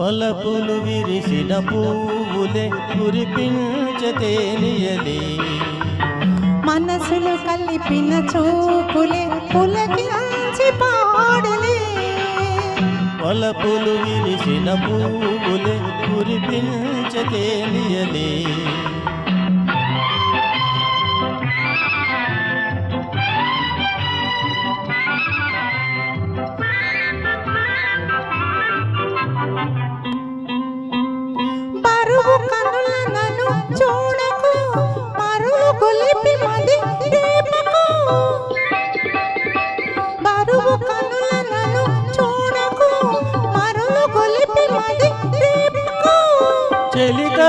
వలపులు విరిసిన పువ్వులే కురిపించతేనియలే మనసులు కలిపిన చూపులే పులకించి పాడలే. వలపులు విరిసిన పువ్వులే కురిపించతేనియలే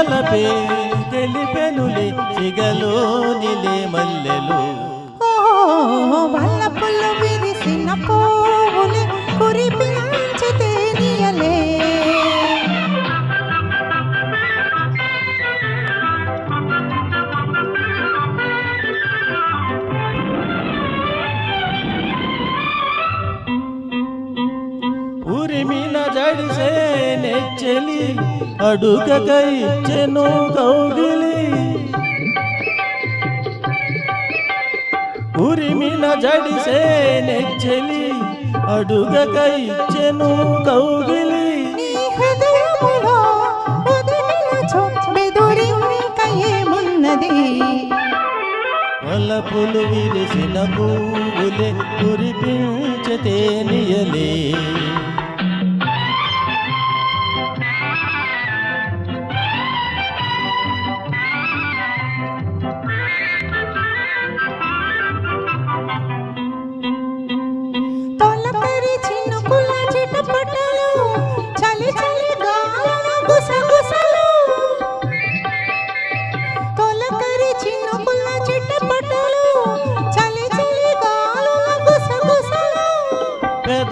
చెలికలపే తెలిపెనులే సిగలోనిలే మల్లెలు వల్ల పుల్ల విరిసిన ఉరిమిన జడిసే నెచ్చలి అడుగకై చెను కౌగిలి. ఉరిమిన జడిసే నెచ్చలి అడుగకై చెను కౌగిలి. వలపులు విరిసిన పువ్వులే కురిపించతేనియలే తొలకరి